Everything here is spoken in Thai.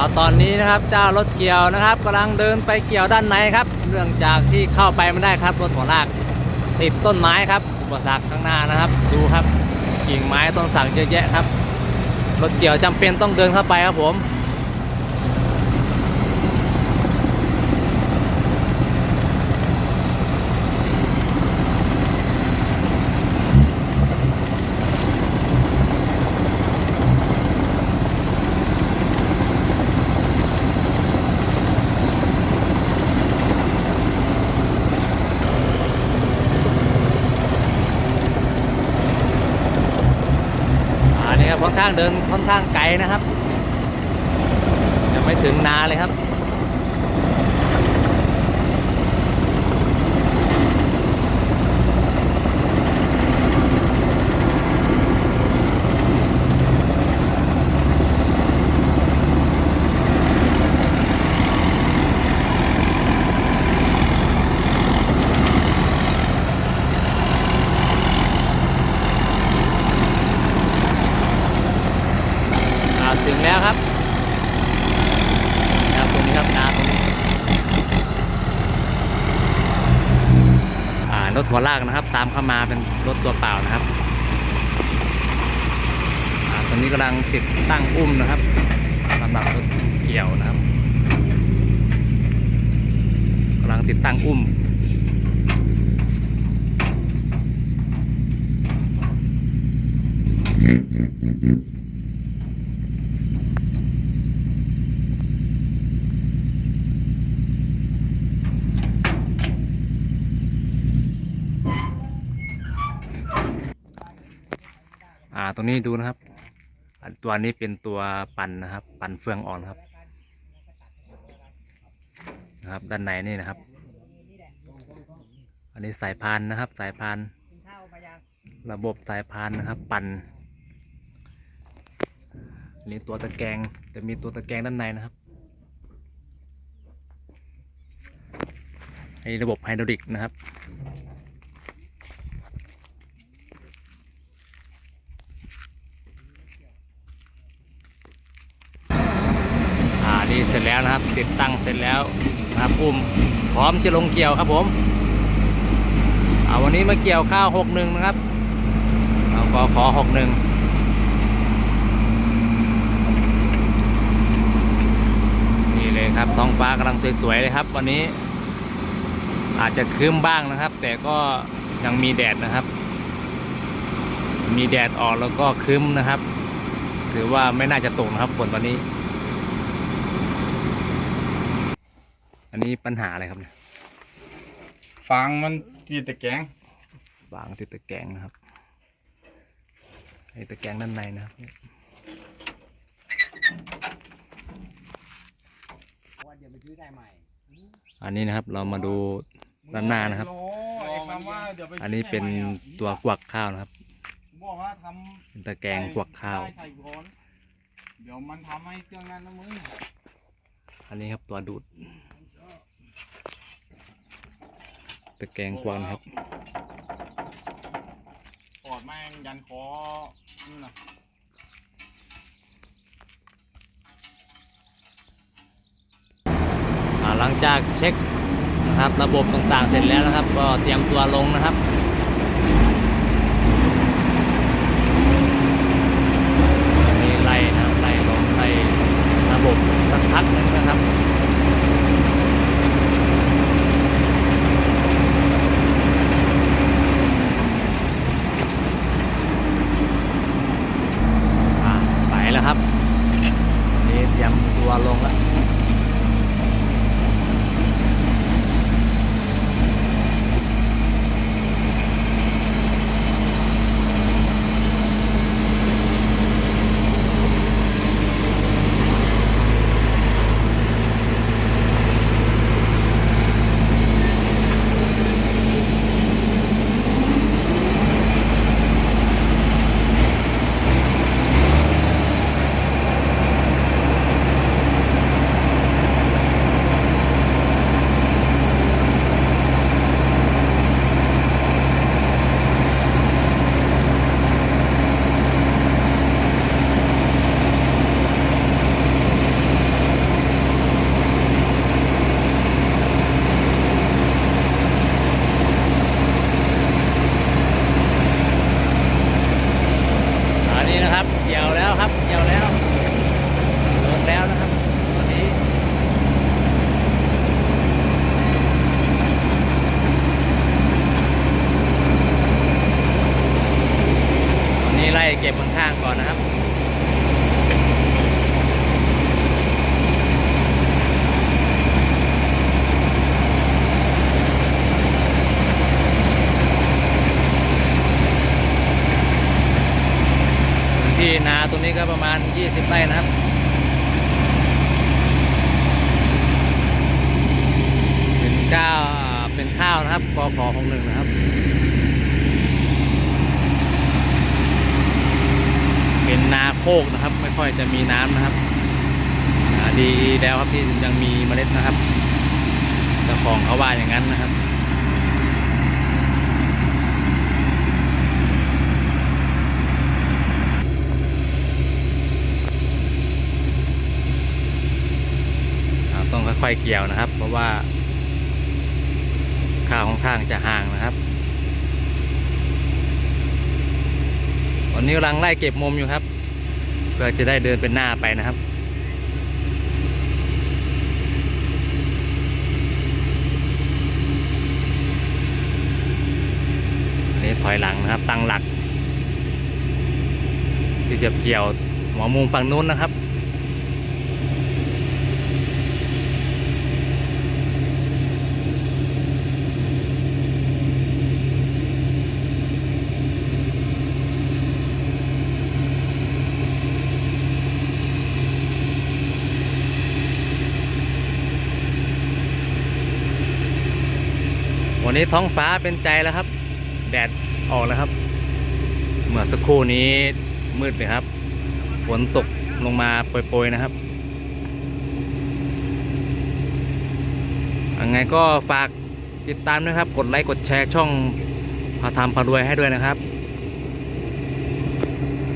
าตอนนี้นะครับเจ้ารถเกี่ยวนะครับกำลังเดินไปเกี่ยวด้านในครับ เนื่องจากที่เข้าไปไม่ได้ครับรถหัวลาก ติดต้นไม้ครับอุปสรรคข้างหน้านะครับ ดูครับกิ่งไม้ต้นสักเยอะแยะครับรถเกี่ยวจำเป็นต้องเดินเข้าไปครับผม อันนี้ครับค่อนข้างเดินค่อนข้างไกลนะครับ ยังไม่ถึงนาเลยครับ อ่าถึงแล้วครับครับตรงนี้ครับนาตรงนี้อ่าร ถหัวลากนะครับ ตามเข้ามาเป็นรถตัวเปล่านะครับอตอนนี้กำลังติดตั้งอุ้มนะครับสำหรับรถเกี่ยวนะครับกำลังติดตั้งอุ้มอ่า ตรงนี้ดูนะครับ ตัวนี้เป็นตัวปั่นนะครับ ปั่นเฟืองอ่อนครับ นะครับด้านในนี่นะครับ อันนี้สายพานนะครับ สายพาน ระบบสายพานนะครับ ปั่นอันนี้ตัวตะแกรงจะมีตัวตะแกรงด้านในนะครับอันนี้ระบบไฮดรอลิกนะครับ อ่านี่เสร็จ แล้วนะครับ ติดตั้งเสร็จแล้วนะครับอุ้มพร้อมจะลงเกี่ยวครับผมอ่าวันนี้มาเกี่ยวข้าวหกหนึ่งนะครับเราก็ขอหกหนึ่งนี่เลยครับท้องฟ้ากำลังสวยๆเลยครับ วันนี้ อาจจะครึ้มบ้างนะครับ แต่ก็ยังมีแดดนะครับ มีแดดออกแล้วก็ครึ้มนะครับ ถือว่าไม่น่าจะตกนะครับฝนวันนี้ อันนี้ปัญหาอะไรครับเนี่ยฟางมันตีตะแกรงวางติดตะแกรงนะครับไอ้ตะแกรงด้านในนะครับว่าเดี๋ยวไปซื้อได้ใหม่อันนี้นะครับเรามาดูด้านหน้านะครับโอ้ไอ้คำว่าเดี๋ยวไปอันนี้เป็นตัวกวักข้าวนะครับบอกว่าทเป็นตะำแกรงกวักข้าวได้ใส่ก่อนเดี๋ยวมันทำให้เครื่องนั้นนะมึงอันนี้ครับตัวดูด ตะแกรงกวักนะครับกอดแม่งยันคอนี่นะอ่าหลังจากเช็คนะครับระบบต่างๆเสร็จแล้วนะครับ ก็เตรียมตัวลงนะครับนี่ไล่นะครับไล่ลงไล่ระบบสักพักหนึงนะครับ อ่าไปแล้วครับนี่เตรียมตัว ลงแล้ว อ ครับเกี่ยวแล้วครับเกี่ยวแล้วลงแล้วนะครับตอนนี้ตอนนี้ไล่ เก็บข้างๆก่อนนะครับที่นาตรงนี้ก็ประมาณ 20ไร่นะครับเป็นข้าวเป็นข้าวนะครับกอขอของหนึ่งนะครับ เป็ นาโคกนะครับ ไม่ค่อยจะมีน้ำนะครับดีแล้วครับที่ยังมีเมล็ดนะครับเจ้าของเขาว่าอย่างนั้นนะครับต้องค่อยๆเกี่ยวนะครับ เพราะว่าข้าวค่อนข้างจะห่างนะครับตอนนี้กำลังไล่เก็บมุมอยู่ครับ พื่อจะได้เดินเป็นหน้าไปนะครับนี่ถอยหลังนะครับตั้งหลักที่จะเกี่ยวหัวมุมฝั่งนู้นนะครับ วันนี้ท้องฟ้าเป็นใจแล้วครับ แดดออกแล้วครับ เมื่อสักครู่นี้มืดเลยครับ ฝนตกลงมาโปรยๆนะครับยังไงก็ฝากติดตามด้วยครับ กดไลค์ กดแชร์ช่องพาทำพารวยให้ด้วยนะครับ